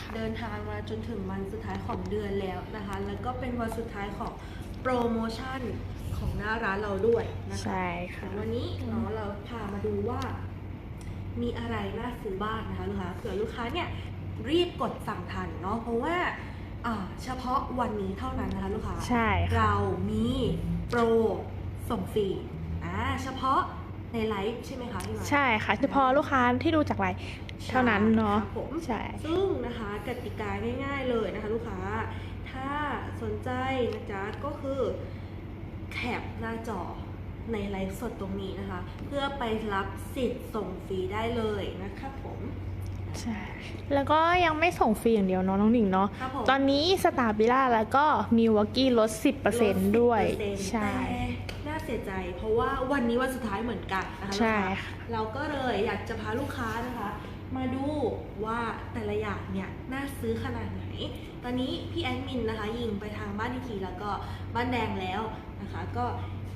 ค่ะ เดินทางมาจนถึงวันสุดท้ายของเดือนแล้วนะคะ แล้วก็เป็นวันสุดท้ายของโปรโมชั่นของหน้าร้านเราด้วยนะคะใช่ค่ะ วันนี้เนาะเราพามาดูว่า มีอะไรน่าซื้อบ้างนะคะลูกค้าเผื่อลูกค้าเนี่ยรีบกดสั่งทันเนาะเพราะว่าอ่าเฉพาะวันนี้เท่านั้นนะคะลูกค้าใช่ค่ะ เรามีโปรส่งฟรีอ่าเฉพาะ ในไลฟ์ใช่ไหมคะพี่หมายใช่ค่ะเฉพาะลูกค้าที่ดูจากไลน์เท่านั้นเนาะครับผมใช่ ซึ่งนะคะกติกาง่ายๆเลยนะคะ ลูกค้า ถ้าสนใจนะจ๊ะก็คือแคปหน้าจอในไลฟ์สดตรงนี้นะคะ เพื่อไปรับสิทธิ์ส่งฟรีได้เลยนะคะผม ใช่ แล้วก็ยังไม่ส่งฟรีอย่างเดียวเนาะน้องหนิงเนาะ ครับผม ตอนนี้สตาร์บิล่าแล้วก็มีวอกกี้ลด 10%ด้วยล10%ใช่ แต่น่าเสียใจ เพราะว่าวันนี้วันสุดท้ายเหมือนกันนะคะใช่ลูกค้าค่ะเราก็เลยอยากจะพาลูกค้านะคะ มาดูว่าแต่ละอย่างเนี่ยน่าซื้อขนาดไหน ตอนนี้พี่แอดมินนะคะ ยิงไปทางบ้านทีทีแล้วก็บ้านแดงแล้วนะคะ ก็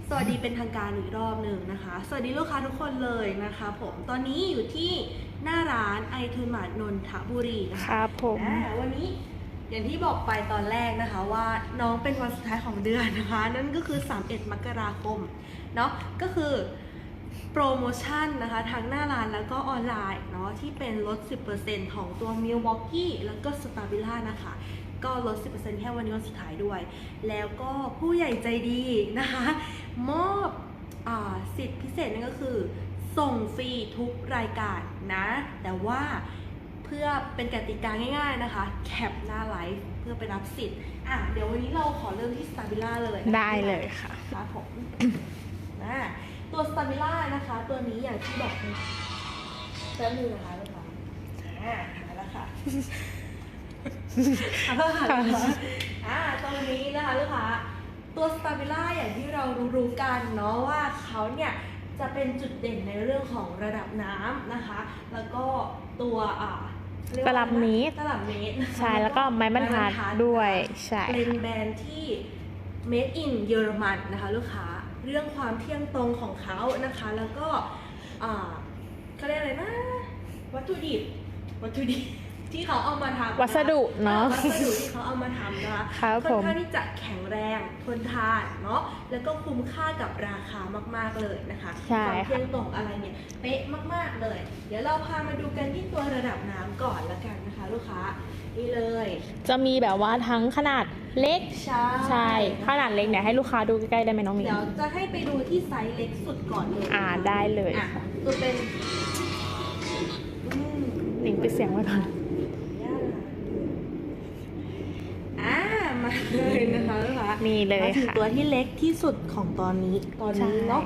สวัสดีเป็นทางการอีกรอบหนึ่งนะคะ สวัสดีลูกค้าทุกคนเลยนะคะ ผมตอนนี้อยู่ที่ หน้าร้านไอทูนมาร์ทนนทบุรีนะคคะรับผมอ่าวันนี้อย่างที่บอกไปตอนแรกนะคะว่าน้องเป็นวันสุดท้ายของเดือนนะคะ นั่นก็คือ 31 มกราคมเนาะก็คือโปรโมชั่นนะคะทั้งหน้าร้านแล้วก็ออนไลน์เนาะที่เป็นลด 10%ของตัว Milwaukee แล้วก็ Stabila นะคะ ก็ลด 10%แค่วันนี้วันสุดท้ายด้วย แล้วก็ผู้ใหญ่ใจดีนะคะ มอบอาสิทธิพิเศษนั่นก็คือ ส่งฟรีทุกรายการนะ แต่ว่าเพื่อเป็นกติกาง่าย ๆนะคะ แคปหน้าไลฟ์เพื่อไปรับสิทธิ์อะเดี๋ยววันนี้เราขอเริ่มที่ Stabila เลยนะคะได้เลยค่ะครับผมนะตัว Stabila นะคะ ตัวนี้อย่างที่บอกไปแป๊บนึงนะคะลูกค้าอ่าหาแล้วค่ะขอโทษค่ะลูกค้าอ่าตัวนี้นะคะลูกค้าตัว Stabila อย่างที่เรารู้ๆกันเนาะว่าเขาเนี่ย จะเป็นจุดเด่นในเรื่องของระดับน้ำนะคะ แล้วก็ตัวอ่าเรียกว่าตลับเมตรตลับเมตรนะคะใช่แล้วก็ไม้บรรทัดด้วยใช่เป็นแบรนด์ที่ made in เยอรมันนะคะลูกค้าเรื่องความเที่ยงตรงของเขานะคะ แล้วก็อ่าเขาเรียกอะไรนะ วัตถุดิบวัตถุดิบ ที่เขาเอามาทำนะคะวัสดุเนอะออวัสดุที่เขาเอามาทำนะคะครับค่อนผมข้างที่จะแข็งแรงทนทานเนาะแล้วก็คุ้มค่ากับราคามาก ๆเลยนะคะใช่ความค่ะเที่ยงตรงอะไรเนี่ยเป๊ะมาก ๆเลย เดี๋ยวเราพามาดูกันที่ตัวระดับน้ำก่อนละกันนะคะ ลูกค้านี่เลย จะมีแบบว่าทั้งขนาดเล็กใช่ใช่ขนาดเล็กเนี่ยให้ลูกค้าดูใกล้ๆได้ไหมน้องหมิงเดี๋ยวจะให้ไปดูที่ไซส์เล็กสุดก่อนเลยอ่าได้เลยอะตัวเป็นอืมหนิงปิดเสียงไว้ก่อน อ่ามา เลยนะคะลูกค้านี่เลยมาถึงค่ะ ตัวที่เล็กที่สุดของตอนนี้ตอนนี้ใช่เนาะ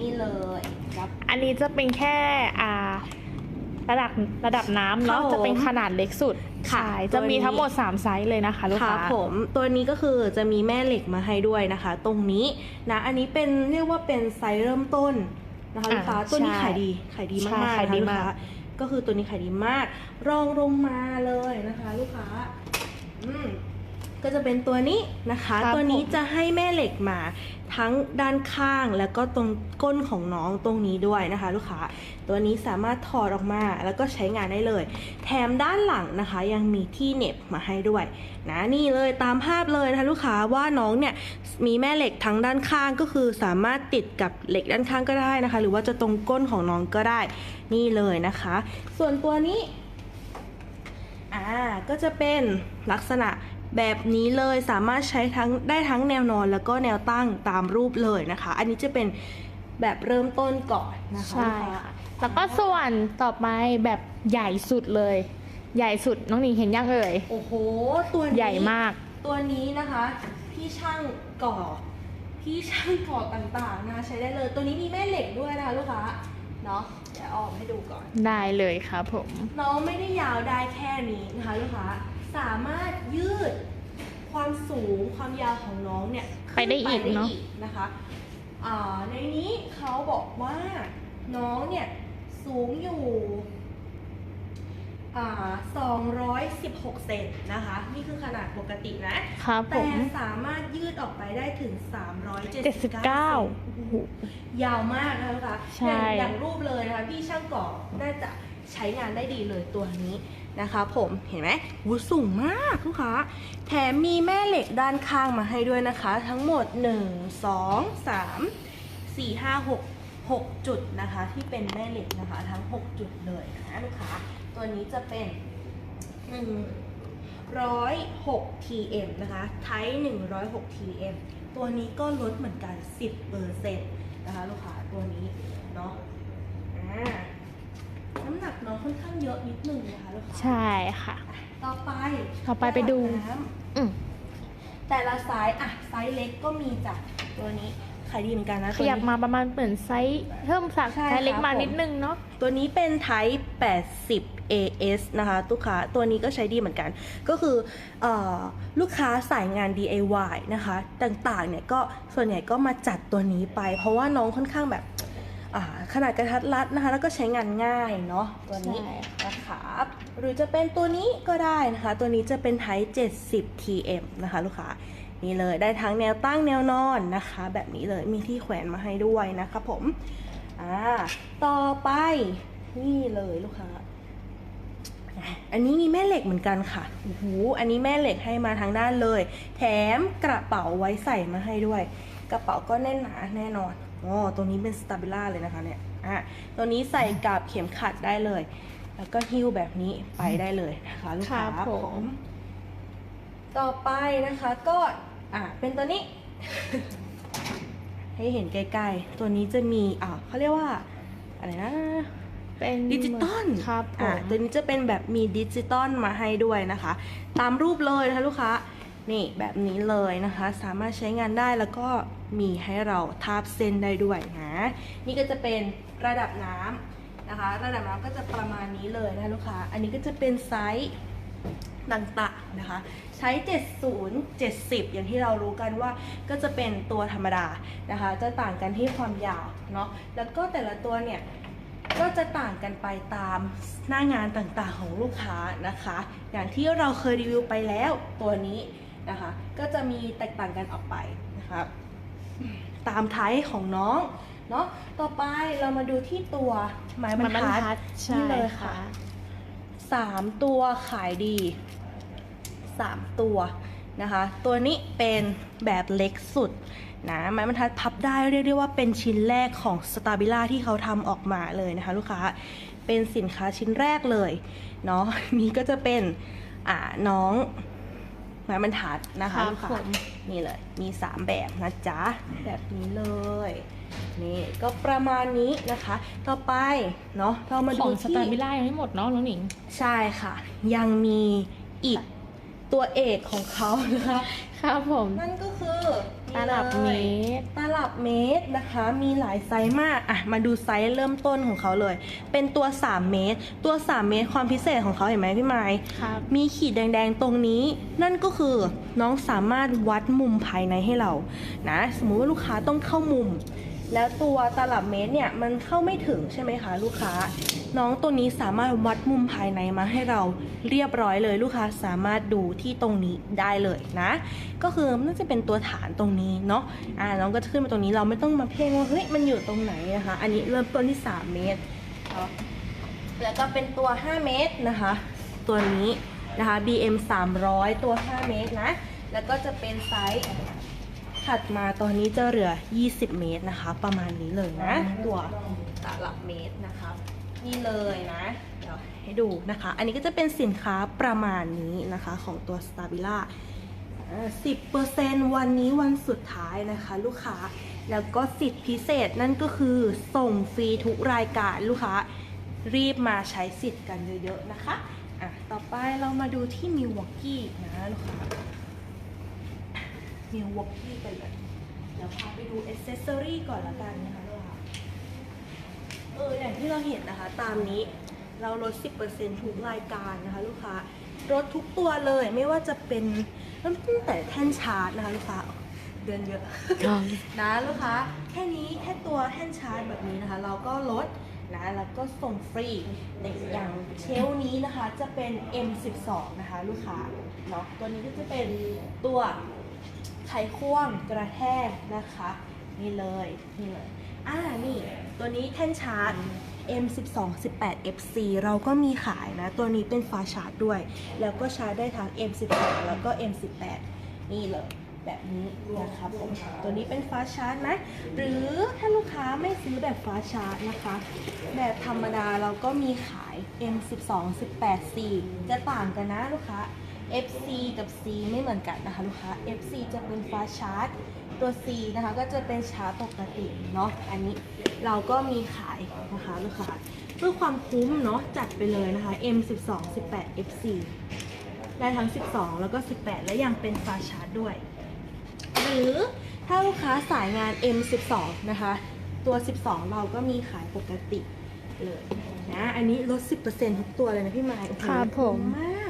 นี่เลยครับ อันนี้จะเป็นแค่อ่าระดับระดับน้ำเนาะครับผมจะเป็นขนาดเล็กสุดค่ะใช่ตัวจะมีนี้ ทั้งหมด 3 ไซส์เลยนะคะลูกค่ะค้าผมตัวนี้ก็คือจะมีแม่เหล็กมาให้ด้วยนะคะ ตรงนี้นะอันนี้เป็นเรียกว่าเป็นไซส์เริ่มต้นนะคะลูกค้าอ่าตัวนี้ใช่ขายดีขายดีใช่มากๆขายดีนะคะลูกมาก ค้าก็คือตัวนี้ขายดีมาก รองลงมาเลยนะคะ ลูกค้าอืม ก็จะเป็นตัวนี้นะคะครับตัวนี้ผมจะให้แม่เหล็กมาทั้งด้านข้างแล้วก็ตรงก้นของน้องตรงนี้ด้วยนะคะ ลูกค้า ตัวนี้สามารถถอดออกมาแล้วก็ใช้งานได้เลย แถมด้านหลังนะคะ ยังมีที่เหน็บมาให้ด้วยนะนี่เลยตามภาพเลยนะคะลูกค้าว่าน้องเนี่ยมีแม่เหล็กทั้งด้านข้างก็คือสามารถติดกับเหล็กด้านข้างก็ได้นะคะ หรือว่าจะตรงก้นของน้องก็ได้ นี่เลยนะคะ ส่วนตัวนี้อ่าก็จะเป็นลักษณะ แบบนี้เลยสามารถใช้ทั้งได้ทั้งแนวนอนแล้วก็แนวตั้งตามรูปเลยนะคะ อันนี้จะเป็นแบบเริ่มต้นก่อนนะคะใช่ลูกค้าค่ะแล้วก็ส่วนต่อไปแบบใหญ่สุดเลย ใหญ่สุดน้องหนิงเห็นยังเอ่ยโอ้โหตัวนี้ใหญ่มาก ตัวนี้นะคะพี่ช่างก่อพี่ช่างก่อต่างๆนะคะใช้ได้เลย ตัวนี้มีแม่เหล็กด้วยนะคะลูกค้าเนาะเดี๋ยวเอาออกให้ดูก่อน ได้เลยครับผม น้องไม่ได้ยาวได้แค่นี้นะคะลูกค้า สามารถยืดความสูงความยาวของน้องเนี่ยไปได้อีกขึ้เนอะครับผแต่มสามารถยืดออกไปได้ถึง 379 79โอ้โหยาวมากนะคะลูกค้าใช่อย่างอย่างรูปเลยนะคะ พี่ช่างก่อน่าจะ ใช้งานได้ดีเลยตัวนี้นะคะผมเห็นไหมหูสูงมากลูกค้าแถมมีแม่เหล็กด้านข้างมาให้ด้วยนะคะ ทั้งหมด 1 2 3 4 5 6 6 จุดนะคะที่เป็นแม่เหล็กนะคะทั้ง 6 จุดเลยนะลูกค้าตัวนี้จะเป็น 106 TM นะคะไทป์106 TM ตัวนี้ก็ลดเหมือนกัน 10เปอร์เซ็นต์นะคะลูกค้าตัวนี้เนาะอ่า น้ำหนักน้องค่อนข้างเยอะนิดนึงนะคะลูกค้าใช่ค่ะ ต่อไปต่อไปไปดูน้ำอืม แต่ละไซส์อะไซส์เล็กก็มีจากตัวนี้ขายดีเหมือนกันนะขตัวยับนี้มาประมาณเหมือนไซส์เพิ่มสักใช่ไซส์เล็กครับมาผม นิดนึงเนาะ ตัวนี้เป็น Type 80 AS นะคะลูกค้าตัวนี้ก็ใช้ดีเหมือนกัน ก็คือเออลูกค้าสายงาน DIY นะคะ ต่างๆเนี่ยก็ส่วนใหญ่ก็มาจัดตัวนี้ไป เพราะว่าน้องค่อนข้างแบบอ่า ขนาดกระทัดรัดนะคะ แล้วก็ใช้งานง่ายเนาะตัวนี้นะคะหรือจะเป็นตัวนี้ก็ได้นะคะ ตัวนี้จะเป็น Type 70 TM นะคะ ลูกค้านี่เลยได้ทั้งแนวตั้งแนวนอนนะคะ แบบนี้เลยมีที่แขวนมาให้ด้วยนะคะผมอ่าต่อไปนี่เลยลูกค้าอันนี้มีแม่เหล็กเหมือนกันค่ะโอ้โหอันนี้แม่เหล็กให้มาทางด้านเลย แถมกระเป๋าไว้ใส่มาให้ด้วย กระเป๋าก็แน่นหนาแน่นอน อ๋อตัวนี้เป็นสตาบิล่าเลยนะคะเนี่ยอะตัวนี้ใส่กับเข็มขัดได้เลย แล้วก็หิ้วแบบนี้ไปได้เลยนะคะลูกค้าครับผม ต่อไปนะคะก็อะเป็นตัวนี้ ให้เห็นใกล้ๆ ตัวนี้จะมีอะเขาเรียกว่าอะไรนะเป็นดิจิตอลครับผอะมตัวนี้จะเป็นแบบมีดิจิตอลมาให้ด้วยนะคะ ตามรูปเลยนะคะลูกค้านี่แบบนี้เลยนะคะ สามารถใช้งานได้แล้วก็ มีให้เราทาบเส้นได้ด้วยนะ นี่ก็จะเป็นระดับน้ำนะคะ ระดับน้ำก็จะประมาณนี้เลยนะคะลูกค้า อันนี้ก็จะเป็นไซส์ต่างๆนะคะ ใช้ 70 70 อย่างที่เรารู้กันว่าก็จะเป็นตัวธรรมดานะคะ จะต่างกันที่ความยาวเนาะ แล้วก็แต่ละตัวเนี่ยก็จะต่างกันไปตามหน้างานต่างๆของลูกค้านะคะ อย่างที่เราเคยรีวิวไปแล้วตัวนี้นะคะ ก็จะมีแตกต่างกันออกไปนะครับ ตามไทป์ของน้องเนาะต่อไปเรามาดูที่ตัวไม้บรมันรบรรทัดทัดใช่นี่เลยค่ะค่ะสามตัวขายดีสามตัวนะคะ ตัวนี้เป็นแบบเล็กสุดนะไม้บรรทัดพับได้เรียกได้ว่าเป็นชิ้นแรกของสตาบิล่าที่เขาทำออกมาเลยนะคะ ลูกค้าเป็นสินค้าชิ้นแรกเลยเนาะนี่ก็จะเป็นอ่าน้องไม้บรรทัดนะคะครับลูกค้าผม นี่เลย มี 3 แบบนะจ๊ะ แบบนี้เลย นี่ก็ประมาณนี้นะคะ ต่อไปเนาะเรามาขดูองสที่ตาร์บิล่ายังไม่หมดเนาะน้องหนิง ใช่ค่ะ ยังมีอีก ตัวเอกของเขานะคะ ครับผม นั่นก็คือตลับเมนี่เลยตร ตลับเมตรนะคะ มีหลายไซส์มาก อะ มาดูไซส์เริ่มต้นของเขาเลย เป็นตัว 3 เมตร ตัว 3 เมตรความพิเศษของเขาเห็นไหมพี่ไม้ครับ มีขีดแดงๆตรงนี้ นั่นก็คือน้องสามารถวัดมุมภายในให้เรา นะ สมมุติว่าลูกค้าต้องเข้ามุม แล้วตัวตลับเมตรเนี่ยมันเข้าไม่ถึงใช่ไหมคะลูกค้า น้องตัวนี้สามารถวัดมุมภายในมาให้เราเรียบร้อยเลยลูกค้าสามารถดูที่ตรงนี้ได้เลยนะ ก็คือน่าจะเป็นตัวฐานตรงนี้เนาะอ่าน้องก็จะขึ้นมาตรงนี้เราไม่ต้องมาเพ่งว่าเฮ้ยมันอยู่ตรงไหนนะคะ อันนี้เริ่มต้นที่ 3 เมตรแล้วก็เป็นตัว 5 เมตรนะคะ ตัวนี้นะคะ BM 300 ตัว 5 เมตรนะ แล้วก็จะเป็นไซส์ ถัดมาตัวนี้จะเหลือ 20 เมตรนะคะ ประมาณนี้เลยนะ ตัวตลับเมตรนะคะนี่เลยนะเดี๋ยวให้ดูนะคะ อันนี้ก็จะเป็นสินค้าประมาณนี้นะคะของตัว Stabila สิบเปอร์เซนวันนี้วันสุดท้ายนะคะลูกค้า แล้วก็สิทธิพิเศษนั่นก็คือส่งฟรีทุกรายการลูกค้า รีบมาใช้สิทธิ์กันเยอะๆนะคะ อะ ต่อไปเรามาดูที่มิวอกกี้นะลูกค้า มิว w อกกี้กันเลยเดี๋ยวพาไปดูอ c เซสซอรี่ก่อนละกันนะคะลูกค้าเอออย่างที่เราเห็นนะคะ ตามนี้เราลด 10%ทุกรายการนะคะลูกค้าลดทุกตัวเลยไม่ว่าจะเป็นเริ่มตั้งแต่แท่นชาร์จนะคะลูกค้าเดือนเยอะนะลูกค้าแค่นี้แค่ตัวแท่นชาร์จแบบนี้นะคะ เราก็ลดนะแล้วก็ส่งฟรีในอย่างเชลฟ์นี้นะคะจะเป็น M12 นะคะลูกค้าเนาะตัวนี้ก็จะเป็นตัว ไขควงกระแทกนะคะนี่เลยนี่เลยอ่านี่ตัวนี้แท่นชาร์จ M12 18 FC เราก็มีขายนะ ตัวนี้เป็นฟ้าชาร์จด้วย แล้วก็ชาร์จได้ทั้ง M12 แล้วก็ M18 นี่เลยแบบนี้นะครับผมตัวนี้เป็นฟ้าชาร์จนะ หรือถ้าลูกค้าไม่ซื้อแบบฟ้าชาร์จนะคะ แบบธรรมดาเราก็มีขาย M12 18C จะต่างกันนะลูกค้า FC กับ C ไม่เหมือนกันนะคะลูกค้า FC จะเป็นฟ้าชาร์จตัว C นะคะก็จะเป็นชาร์จปกติเนาะอันนี้เราก็มีขายนะคะลูกค้าเพื่อความคุ้มเนาะจัดไปเลยนะคะ M12 18 FC ได้ทั้ง 12 แล้วก็ 18 และยังเป็นฟ้าชาร์จด้วย หรือถ้าลูกค้าสายงาน M12 นะคะตัว 12 เราก็มีขายปกติเลยนะอันนี้ลด 10%ทุกตัวเลยนะพี่ไม้โอ้โหครับผมคุ้มาก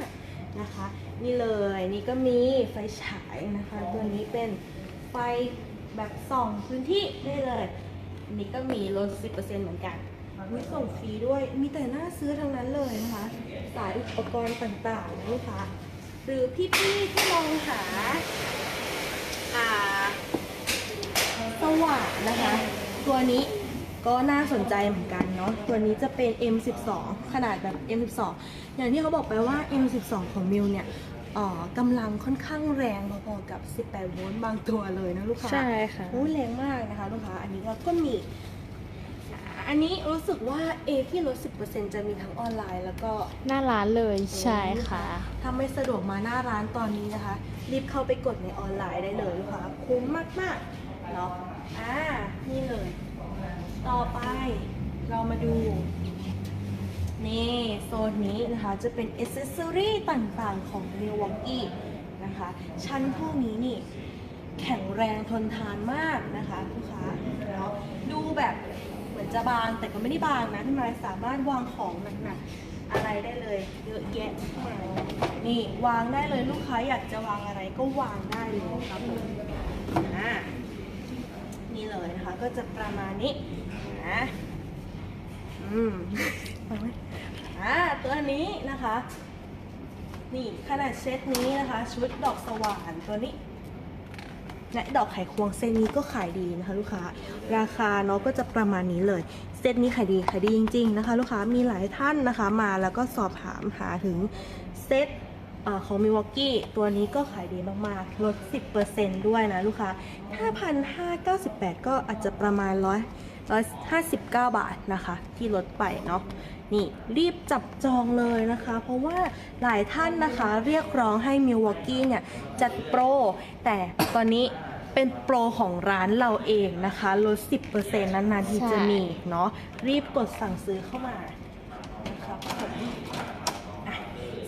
นะคะ นี่เลยนี่ก็มีไฟฉายนะคะ ตัวนี้เป็นไฟแบบส่องพื้นที่ได้เลยอันนี้ก็มีลด 10%เหมือนกันมีส่งฟรีด้วย มีแต่น่าซื้อทั้งนั้นเลยนะคะ สายอุปกรณ์ต่างๆนะลูกค้าหรือพี่ๆที่มองหาอ่าสว่านนะคะ ตัวนี้ ก็น่าสนใจเหมือนกันเนาะตัวนี้จะเป็น M12 ขนาดแบบ M12 อย่างที่เขาบอกไปว่า M12 ของมิวเนี่ยเอ่อกำลังค่อนข้างแรงพอๆกับ 18 โวลต์บางตัวเลยนะลูกค้าใช่ค่ะโอ้ยแรงมากนะคะลูกค้าอันนี้เราก็มีอันนี้รู้สึกว่าเอที่ลด 10%จะมีทั้งออนไลน์แล้วก็หน้าร้านเลยใช่ค่ะถ้าไม่สะดวกมาหน้าร้านตอนนี้นะคะ รีบเข้าไปกดในออนไลน์ได้เลยลูกค้าคุ้มมากๆเนาะอ่านี่เลย ต่อไปเรามาดู นี่โซนนี้นะคะจะเป็นอ c เซสซอรี่ต่างๆของ Milwaukee นะคะ ชั้นพวกนี้นี่แข็งแรงทนทานมากนะคะลูกค้าเนาะดูแบบเหมือนจะบางแต่ก็ไม่ได้บางนะพี่ม้สามารถวางของหนักๆอะไรได้เลยเยอะแยะมากมายนี่วางได้เลยลูกค้าอยากจะวางอะไรก็วางได้เลยครับผมอ่านี่เลยนะคะก็จะประมาณนี้ นะอืมไปไหมอ่าตัวนี้นะคะ นี่ขนาดเซตนี้นะคะ ชุดดอกสว่านตัวนี้และดอกไขควงเซตนี้ก็ขายดีนะคะลูกค้า ราคาเนาะก็จะประมาณนี้เลย เซตนี้ขายดีขายดีจริง ๆ นะคะ ลูกค้ามีหลายท่านนะคะ มาแล้วก็สอบถามหาถึงเซตเอ่อของมิวอกกี้ตัวนี้ก็ขายดีมากๆลด 10%ด้วยนะลูกค้า 5,598 ก็อาจจะประมาณร้อย 159 บาทนะคะ ที่ลดไปเนาะนี่รีบจับจองเลยนะคะ เพราะว่าหลายท่านนะคะเรียกร้องให้มิวอกกี้เนี่ยจัดโปร แต่ตอนนี้เป็นโปรของร้านเราเองนะคะลด 10%นานๆที่จะมีเนาะรีบกดสั่งซื้อเข้ามานะคะผมอะ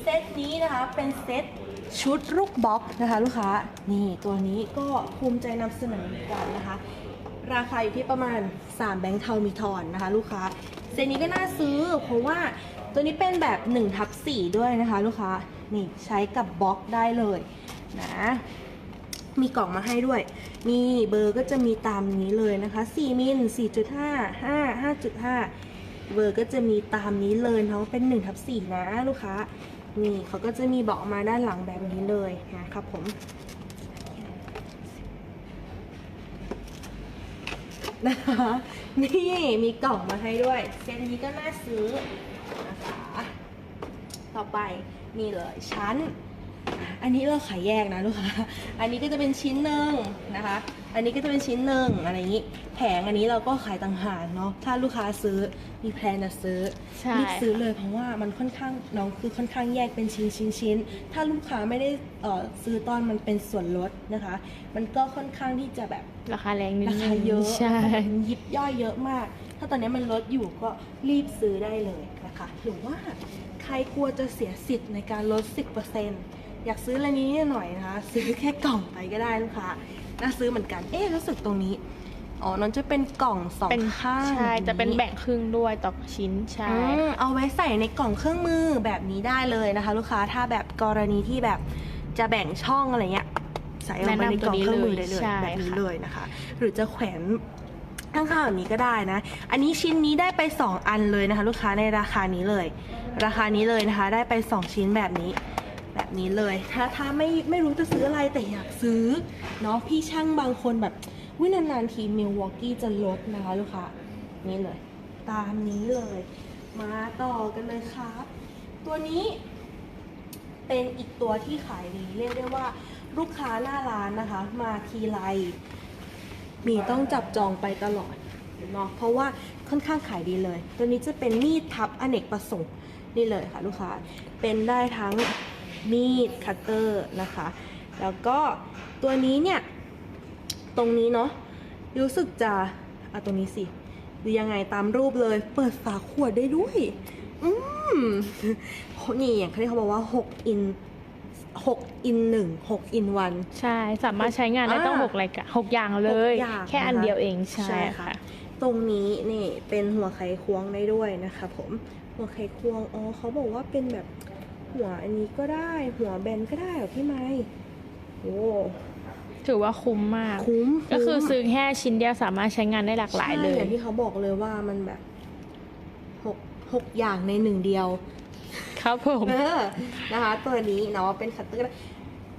เซตนี้นะคะเป็นเซตชุดลูกบล็อกนะคะลูกค้า นี่ตัวนี้ก็ภูมิใจนำเสนอเหมือนกันนะคะ ราคาอยู่ที่ประมาณ 3 แบงค์เทามีทอนนะคะ ลูกค้าเซตนี้ก็น่าซื้อเพราะว่าตัวนี้เป็นแบบ1ทับ4ด้วยนะคะ ลูกค้านี่ใช้กับบล็อกได้เลยนะมีกล่องมาให้ด้วยมีเบอร์ก็จะมีตามนี้เลยนะคะ 4 มิล 4.5 5 5.5 เบอร์ก็จะมีตามนี้เลยเนาะเป็น1ทับ4นะลูกค้า นี่เขาก็จะมีบอกมาด้านหลังแบบนี้เลยนะครับผม นะคะนี่มีกล่องมาให้ด้วย เซตนี้ก็น่าซื้อนะคะต่อไปนี่เลยชั้น อันนี้เราขายแยกนะลูกค้า อันนี้ก็จะเป็นชิ้นหนึ่งนะคะ อันนี้ก็จะเป็นชิ้นหนึ่งอะไรอย่างนี้ แผงอันนี้เราก็ขายต่างหากเนาะ ถ้าลูกค้าซื้อมีแพลนจะซื้อใช่ รีบซื้อเลยเพราะว่ามันค่อนข้างน้องคือค่อนข้างแยกเป็นชิ้นชิ้นชิ้นถ้าลูกค้าไม่ได้เอ่อซื้อตอนมันเป็นส่วนลดนะคะ มันก็ค่อนข้างที่จะแบบ ราคาแรงนิดรานึคางเยอะใช่ยิบย่อยเยอะมาก ถ้าตอนนี้มันลดอยู่ก็รีบซื้อได้เลยนะคะ หรือว่าใครกลัวจะเสียสิทธิ์ในการลด 10% อยากซื้ออะไรนี้หน่อยนะคะ ซื้อแค่กล่องไปก็ได้ลูกค้าน่าซื้อเหมือนกัน เอ๊ะรู้สึกตรงนี้ อ๋อนั่นจะเป็นกล่องสองเป็นข้างใช่จะเป็นบบแบ่งครึ่งด้วยต่อชิ้นใช่อืมเอาไว้ใส่ในกล่องเครื่องมือแบบนี้ได้เลยนะคะ ลูกค้าถ้าแบบกรณีที่แบบจะแบ่งช่องอะไรเงี้ยใส่ลงไปในกล่องเครื่องมือได้เลยใช่แบบนี้ค่ะเลยนะคะ หรือจะแขวนข้างๆแบบนี้ก็ได้นะ อันนี้ชิ้นนี้ได้ไป 2 อันเลยนะคะ ลูกค้าในราคานี้เลย ราคานี้เลยนะคะ ได้ไป 2 ชิ้นแบบนี้ แบบนี้เลย ถ้าถ้าไม่ไม่รู้จะซื้ออะไรแต่อยากซื้อเนาะพี่ช่างบางคนแบบวินานๆทีมิลวอกกี้จะลดนะคะลูกค้านี่เลย ตามนี้เลย มาต่อกันเลยครับ ตัวนี้เป็นอีกตัวที่ขายดีเรียกได้ว่าลูกค้าหน้าร้านนะคะ มาทีไรมีต้องจับจองไปตลอดเนาะเพราะว่าค่อนข้างขายดีเลย ตัวนี้จะเป็นมีดทับอเนกประสงค์นี่เลยค่ะลูกค้าเป็นได้ทั้ง มีดคัตเตอร์นะคะ แล้วก็ตัวนี้เนี่ย ตรงนี้เนาะรู้สึกจะอะตรงนี้สิดูยังไงตามรูปเลย เปิดฝาขวดได้ด้วย อืมนี่อย่างที่เขาบอกว่า6 in 6 in 1 6 in 1 ใช่ สามารถใช้งานได้ต้องอ่าหกรายการหกอย่างเลยหกอย่างแค่อันนะคะเดียวเองใช่ใช่ค่ะค่ะ ตรงนี้นี่เป็นหัวไขควงได้ด้วยนะคะผม หัวไขควง อ๋อเขาบอกว่าเป็นแบบ หัวอันนี้ก็ได้ หัวแบนก็ได้เหรอพี่ไม้โอ้ถือว่าคุ้มมาก คุ้มก็คือมซื้อแค่ชิ้นเดียวสามารถใช้งานได้หลากหลายเลใช่ยอย่างที่เขาบอกเลยว่ามันแบบหกหกอย่างในหนึ่งเดียว ครับผมเออนะคะ ตัวนี้เนาะเป็นคัตเตอร์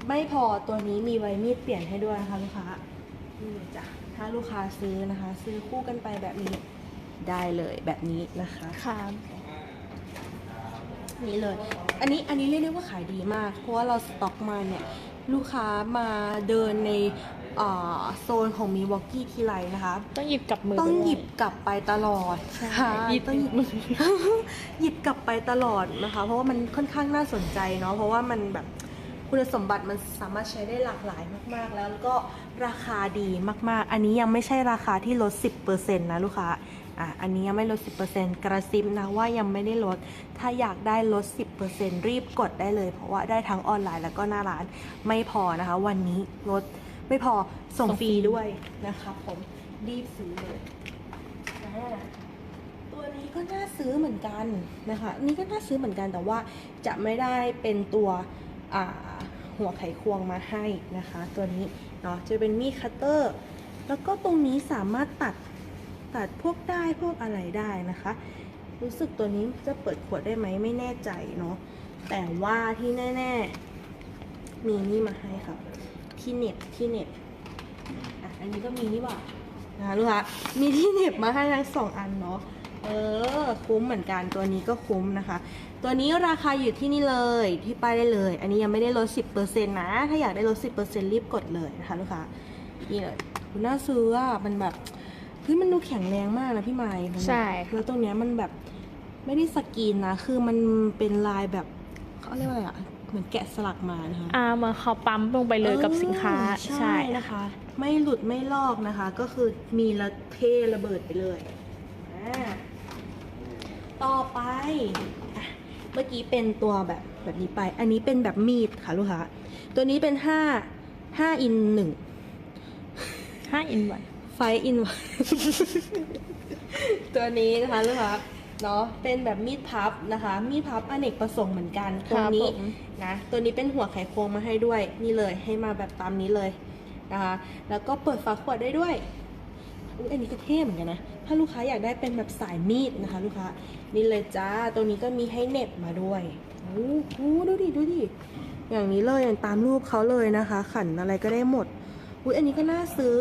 ไม่พอตัวนี้มีไว้มีดเปลี่ยนให้ด้วยนะคะลูกค้านี่จ้ะถ้าลูกค้าซื้อนะคะ ซื้อคู่กันไปแบบนี้ได้เลยแบบนี้นะคะค่ะ นี่เลย อันนี้อันนี้เรียกได้ว่าขายดีมาก เพราะว่าเราสต็อกมาเนี่ย ลูกค้ามาเดินในอ่าโซนของมีวอกกี้ทีไรนะคะ ต้องหยิบกลับมือต้องไปด้วยหยิบกลับไปตลอดใช่ค่ะหยิบต้องหยิบมือหยิบกลับไปตลอดนะคะ เพราะว่ามันค่อนข้างน่าสนใจเนาะเพราะว่ามันแบบคุณสมบัติมันสามารถใช้ได้หลากหลายมาก ๆ แล้วก็ราคาดีมาก ๆ อันนี้ยังไม่ใช่ราคาที่ลด 10%นะลูกค้า อะอันนี้ยังไม่ลด 10%กระซิบนะว่ายังไม่ได้ลด ถ้าอยากได้ลด 10%รีบกดได้เลย เพราะว่าได้ทั้งออนไลน์แล้วก็หน้าร้านไม่พอนะคะ วันนี้ลดไม่พอส่งฟรีด้วยนะคะผมรีบซื้อเลยตัวนี้ก็น่าซื้อเหมือนกันนะคะนนี่ก็น่าซื้อเหมือนกันแต่ว่าจะไม่ได้เป็นตัวอ่าหัวไขควงมาให้นะคะ ตัวนี้เนาะจะเป็นมีดคัตเตอร์ แล้วก็ตรงนี้สามารถตัด ตัดพวกได้พวกอะไรได้นะคะ รู้สึกตัวนี้จะเปิดขวดได้ไหมไม่แน่ใจเนาะแต่ว่าที่แน่ ๆ มีนี่มาให้ครับที่เหน็บที่เหน็บอะอันนี้ก็มีนี่หว่านะลูกค้ามีที่เหน็บมาให้ทั้งสองอันเนาะเออ คุ้มเหมือนกันตัวนี้ก็คุ้มนะคะ ตัวนี้ราคาอยู่ที่นี่เลยที่ป้ายได้เลย อันนี้ยังไม่ได้ลด 10%นะ ถ้าอยากได้ลด 10%รีบกดเลยนะคะลูกค้านี่เลยน่าซื้ออะมันแบบ เฮ้ยมันดูแข็งแรงมากนะพี่ไม้มันแบบใช่แล้วตรงเนี้ยมันแบบไม่ได้สกรีนนะ คือมันเป็นลายแบบเขาเรียกว่าอะไรอะเหมือนแกะสลักมานะคะอ่าเหมาเขาปั๊มลงไปเลยกับสินค้าเออใช่นะคะ ไม่หลุดไม่ลอกนะคะ ก็คือมีละเทระเบิดไปเลยอ่าต่อไปอะเมื่อกี้เป็นตัวแบบแบบนี้ไป อันนี้เป็นแบบมีดค่ะลูกค้า ตัวนี้เป็นห้าห้าอินหนึ่งห้าอินวัน ไฟอินตัวนี้นะคะลูกค้าเนาะเป็นแบบมีดพับนะคะ มีดพับอเนกประสงค์เหมือนกันตัวนี้ครับผมนะตัวนี้เป็นหัวไขควงมาให้ด้วยนี่เลยให้มาแบบตามนี้เลยนะคะ แล้วก็เปิดฝาขวดได้ด้วยอุ๊ยอันนี้ก็เท่เหมือนกันนะ ถ้าลูกค้าอยากได้เป็นแบบสายมีดนะคะ ลูกค้านี่เลยจ้าตัวนี้ก็มีให้เหน็บมาด้วยโอ้โหดูดิดูดิอย่างนี้เลยอย่างตามรูปเขาเลยนะคะ ขันอะไรก็ได้หมดอุ้ยอันนี้ก็น่าซื้อ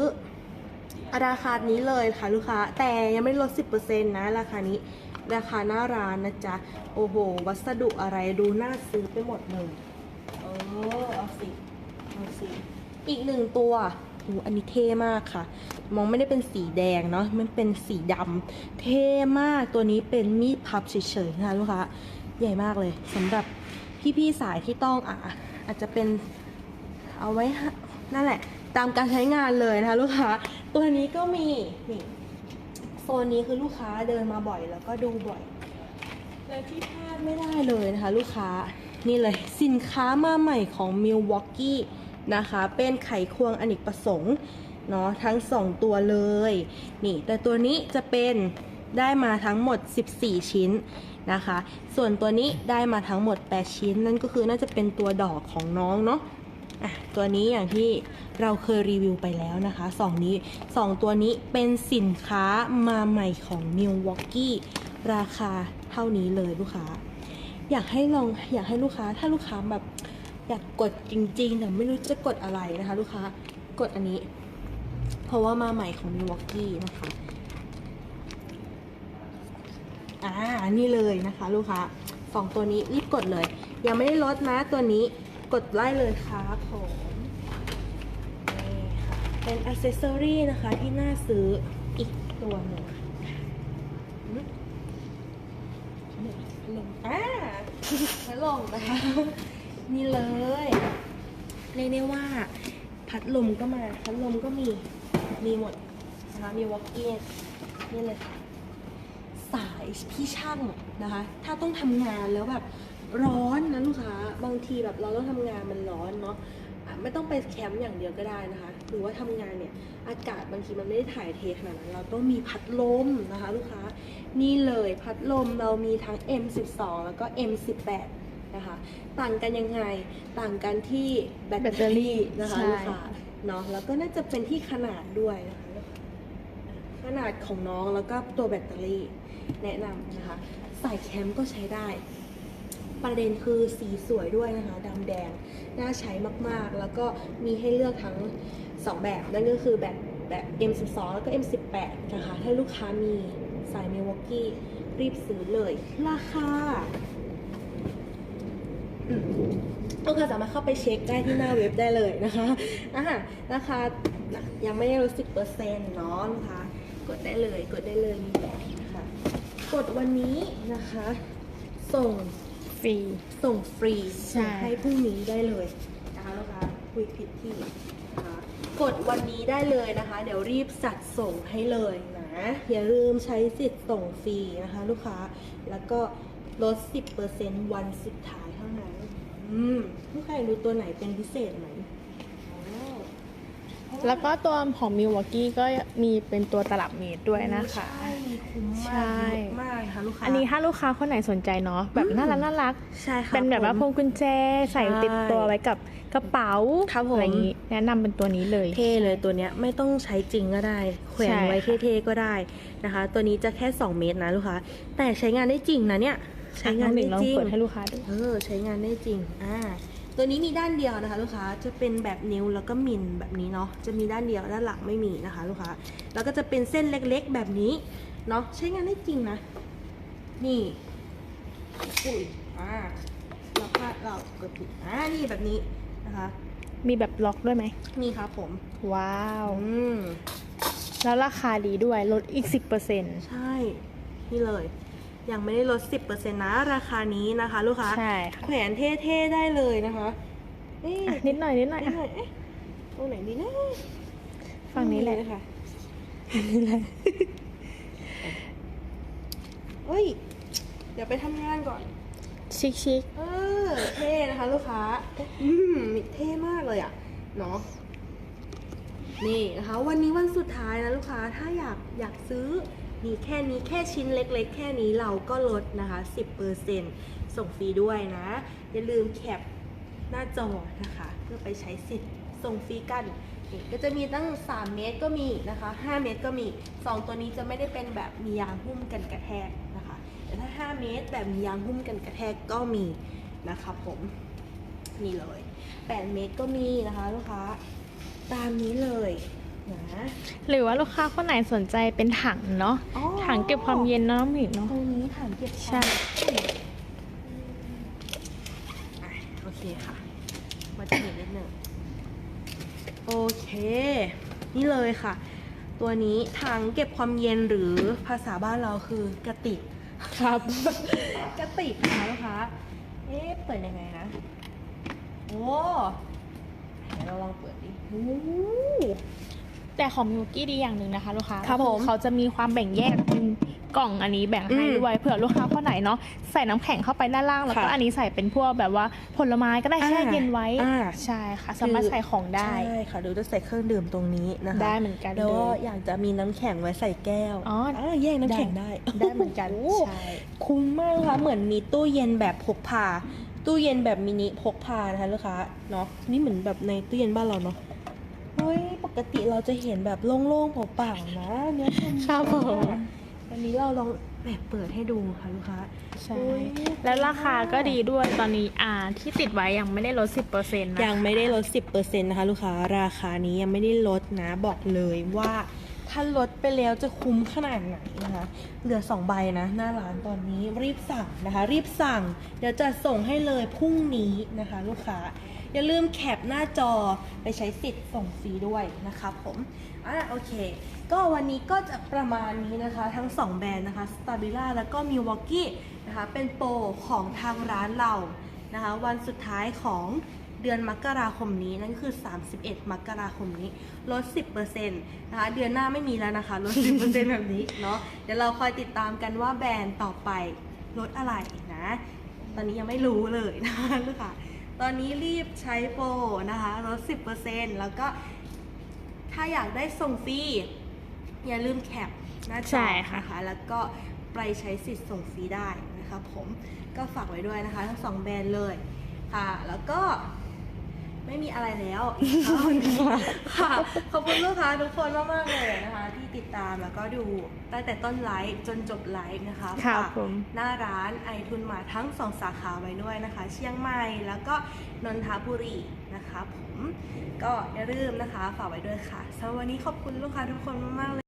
ราคานี้เลยค่ะลูกค้า แต่ยังไม่ลด 10%นะ ราคานี้ ราคาหน้าร้านนะจ๊ะ โอ้โห วัสดุอะไรดูน่าซื้อไปหมดเลยเออเอาสิ เอาสิ อีกหนึ่งตัวโอ้อันนี้เท่มากค่ะ มองไม่ได้เป็นสีแดงเนาะ มันเป็นสีดำ เท่มาก ตัวนี้เป็นมีดพับเฉยๆนะคะลูกค้า ใหญ่มากเลยสำหรับพี่ๆสายที่ต้องอะอาจจะเป็นเอาไว้นั่นแหละ ตามการใช้งานเลยนะคะลูกค้า ตัวนี้ก็มีนี่โซนนี้คือลูกค้าเดินมาบ่อยแล้วก็ดูบ่อยและที่พลาดไม่ได้เลยนะคะ ลูกค้านี่เลยสินค้ามาใหม่ของ Milwaukee นะคะ เป็นไขควงอเนกประสงค์เนาะทั้ง 2 ตัวเลย นี่ แต่ตัวนี้จะเป็นได้มาทั้งหมด 14 ชิ้นนะคะ ส่วนตัวนี้ได้มาทั้งหมด 8 ชิ้น นั่นก็คือน่าจะเป็นตัวดอกของน้องเนาะ อะตัวนี้อย่างที่เราเคยรีวิวไปแล้วนะคะสองนี้สองตัวนี้เป็นสินค้ามาใหม่ของ Milwaukee ราคาเท่านี้เลยลูกค้า อยากให้ลองอยากให้ลูกค้าถ้าลูกค้าแบบอยากกดจริงๆแต่ไม่รู้จะกดอะไรนะคะ ลูกค้ากดอันนี้ เพราะว่ามาใหม่ของ Milwaukee นะคะอ่านี่เลยนะคะ ลูกค้าสองตัวนี้รีบกดเลย ยังไม่ได้ลดนะตัวนี้ กดไล่เลยครับผมนี่ค่ะเป็นอ c เซสซอรีนะคะที่น่าซื้ออีกตัวหนึ่งพัดลมอ่าพัดลมนะคะนี่เลยเรียกได้ว่าพัดลมก็มา พัดลมก็มีมีหมดนะคะมีวอลเกนนี่เลยสายพี่ช่างนะคะ ถ้าต้องทำงานแล้วแบบ ร้อนนะลูกค้าบางทีแบบเราต้องทำงานมันร้อนเนาะอะไม่ต้องไปแคมป์อย่างเดียวก็ได้นะคะ หรือว่าทำงานเนี่ย อากาศบางทีมันไม่ได้ถ่ายเทขนาดนั้น เราต้องมีพัดลมนะคะ ลูกค้า นี่เลยพัดลมเรามีทั้ง M12 แล้วก็ M18 นะคะ ต่างกันยังไง ต่างกันที่แบตแบตเตเตออรี่รี่นะคะใช่ลูกค้าเนาะ แล้วก็น่าจะเป็นที่ขนาดด้วยนะคะลูกค้าขนาดของน้องแล้วก็ตัวแบตเตอรี่แนะนำนะคะใส่แคมป์ก็ใช้ได้ ประเด็นคือสีสวยด้วยนะคะดำแดง น่าใช้มากๆ แล้วก็มีให้เลือกทั้ง 2 แบบ นั่นก็คือแบบแบบ M12 แล้วก็ M18 นะคะ ถ้าลูกค้ามีสายเมวอกกี้รีบซื้อเลย ราคาอืมลูกค้าสามารถเข้าไปเช็คได้ที่หน้าเว็บได้เลยนะคะอ่าราคายังไม่ได้ลดสิบเปอร์เซ็นต์เนาะลูกค้ากดได้เลย กดได้เลยมีแบบนะคะ กดวันนี้นะคะ ส่ง ฟรี ส่งฟรีใช่ส่งให้พรุ่งนี้ได้เลยนะคะลูกค้าคุยผิดที่นะคะกดวันนี้ได้เลยนะคะ เดี๋ยวรีบจัดส่งให้เลยนะอย่าลืมใช้สิทธิ์ส่งฟรีนะคะ ลูกค้าแล้วก็ลด 10%วันสุดท้ายเท่านั้นอืมลูกค้าอยากดูตัวไหนเป็นพิเศษไหมอ๋อ แล้วก็ตัวของมิววอกกี้ก็มีเป็นตัวตลับเมตรด้วยนะคะ ใช่คุ้มใช่มากเยอะมากค่ะลูกค้าอันนี้ถ้าลูกค้าคนไหนสนใจเนาะแบบน่ารักน่ารัก ใช่ค่ะเป็นแบบว่าผมพวงกุญแจใส่ใช่ติดตัวไว้กับกระเป๋าครับผมอะไรอย่างนี้แนะนำเป็นตัวนี้เลย เท่เลยตัวเนี้ยไม่ต้องใช้จริงก็ได้แขวนไว้ใช่ค่ะเท่ๆก็ได้นะคะ ตัวนี้จะแค่ 2 เมตรนะลูกค้าแต่ใช้งานได้จริงนะเนี่ยใช้งานอะได้องหนึ่งลองจริงเปิดให้ลูกค้าดูเออใช้งานได้จริงอ่า ตัวนี้มีด้านเดียวนะคะ ลูกค้าจะเป็นแบบนิ้วแล้วก็มินแบบนี้เนาะจะมีด้านเดียวด้านหลังไม่มีนะคะ ลูกค้าแล้วก็จะเป็นเส้นเล็กๆแบบนี้เนาะใช้งานได้จริงนะ นี่อุ้ยอ่าเราพลาดเรากดผิดอ่านี่แบบนี้นะคะ มีแบบล็อกด้วยไหมนี่ครับผม ว้าวอืมแล้วราคาดีด้วยลดอีก 10%ใช่ นี่เลย ยังไม่ได้ลด 10%นะราคานี้นะคะ ลูกค้าใช่ค่ะแขวนเท่ๆได้เลยนะคะเอ๊ะอะนิดหน่อยนิดหน่อยนิดอะหน่อยเอ๊ะตรงไหนดีนะฝั่งนี้แหละนะคะเฮ้ย เดี๋ยวไปทำงานก่อน ชิคชิคเออ เท่นะคะ ลูกค้า อืมเท่มากเลยอะเนาะ นี่นะคะ วันนี้วันสุดท้ายนะลูกค้า ถ้าอยากอยากซื้อ นี่แค่นี้แค่ชิ้นเล็กๆ แค่นี้เราก็ลดนะคะ 10%ส่งฟรีด้วยนะ อย่าลืมแคปหน้าจอนะคะ เพื่อไปใช้สิทธิ์ส่งฟรีกันก็จะมีตั้ง 3 เมตรก็มีนะคะ 5 เมตรก็มี 2 ตัวนี้จะไม่ได้เป็นแบบมียางหุ้มกันกระแทกนะคะ แต่ถ้า 5 เมตรแบบมียางหุ้มกันกระแทกก็มีนะคะผมนี่เลย 8 เมตรก็มีนะคะลูกค้าตามนี้เลย นะๆหรือว่าลูกค้าคนไหนสนใจเป็นถังเนาะอ๋อถังเก็บความเย็นเนาะน้องหมิงเนาะตรงนี้ถังเก็บใช่อะโอเคค่ะ มาจะเห็นนิดหนึ่งโอเค นี่เลยค่ะ ตัวนี้ถังเก็บความเย็นหรือภาษาบ้านเราคือกระติกครับกระติกนะคะลูกค้าเอ๊ะเปิดยังไงนะโอ้เดี๋ยวเราลองเปิดดิโอ้ แต่ของมิวกี้ดีอย่างหนึ่งนะคะลูกค้าครับผมเขาจะมีความแบ่งแยกเป็นกล่องอันนี้แบ่งให้อืมด้วยเผื่อลูกค้าคนไหนเนาะใส่น้ำแข็งเข้าไปด้านล่างแล้วก็ค่ะอันนี้ใส่เป็นพวกแบบว่าผลไม้ก็ได้อ่าแช่เย็นไว้อ่าใช่ค่ะ สามารถใส่ของได้ใช่ค่ะหรือจะใส่เครื่องดื่มตรงนี้นะคะได้เหมือนกันแล้วก็เลยอยากจะมีน้ำแข็งไว้ใส่แก้วอ๋อาแยกน้ำแข็งได้ได้เหมือนกันโอ้ใช่คุ้มมากนะคะเหมือนมีตู้เย็นแบบพกพาตู้เย็นแบบมินิพกพานะคะลูกค้าเนาะนี่เหมือนแบบในตู้เย็นบ้านเราเนาะเฮ้ยปกติเราจะเห็นแบบโล่งๆเปล่าๆนะเนี่ยครับผมวันนี้เราลองแบบเปิดให้ดูค่ะลูกค้าใช่โอ้ยแล้วราคาก็ดีด้วยตอนนี้อ่าที่ติดไว้ยังไม่ได้ลด 10%นะยังไม่ได้ลด 10%นะคะลูกค้าราคานี้ยังไม่ได้ลดนะบอกเลยว่าถ้าลดไปแล้วจะคุ้มขนาดไหนนะคะ เหลือ 2 ใบนะ หน้าร้านตอนนี้รีบสั่งนะคะ รีบสั่ง เดี๋ยวจะส่งให้เลยพรุ่งนี้นะคะ ลูกค้า อย่าลืมแคปหน้าจอไปใช้สิทธิ์ส่งฟรีด้วยนะคะผมอะโอเค ก็วันนี้ก็จะประมาณนี้นะคะ ทั้ง 2 แบรนด์นะคะ s t a b i l a แล้วก็ Milwaukee นะคะ เป็นโปรของทางร้านเรานะคะ วันสุดท้ายของเดือนมกราคมนี้นั่นคือ 31 มกราคมนี้ลด 10%นะคะเดือนหน้าไม่มีแล้วนะคะลด 10%แบบนี้เนาะเดี๋ยวเราคอยติดตามกันว่าแบรนด์ต่อไปลดอะไรนะ ตอนนี้ยังไม่รู้เลยนะคะลูกค้า ตอนนี้รีบใช้โปรนะคะลด10%แล้วก็ถ้าอยากได้ส่งฟรีอย่าลืมแคปหน้าจใช่อค่ะนะคะแล้วก็ไปใช้สิทธิ์ส่งฟรีได้นะคะผมก็ฝากไว้ด้วยนะคะ ทั้งสองแบรนด์เลยค่ะ แล้วก็ไม่มีอะไรแล้วค่ะขอบคุณลูกค้าทุกคนมาก ๆ เลยนะคะที่ ติดตามแล้วก็ดูตั้งแต่ต้นไลฟ์จนจบไลฟ์นะคะครับฝากผมหน้าร้านไอทุนมาทั้งสองสาขาไว้ด้วยนะคะ เชียงใหม่แล้วก็นนทบุรีนะคะ ผมก็อย่าลืมนะคะ ฝากไว้ด้วยค่ะสำหรับวันนี้ขอบคุณลูกค้าทุกคนมากๆเลย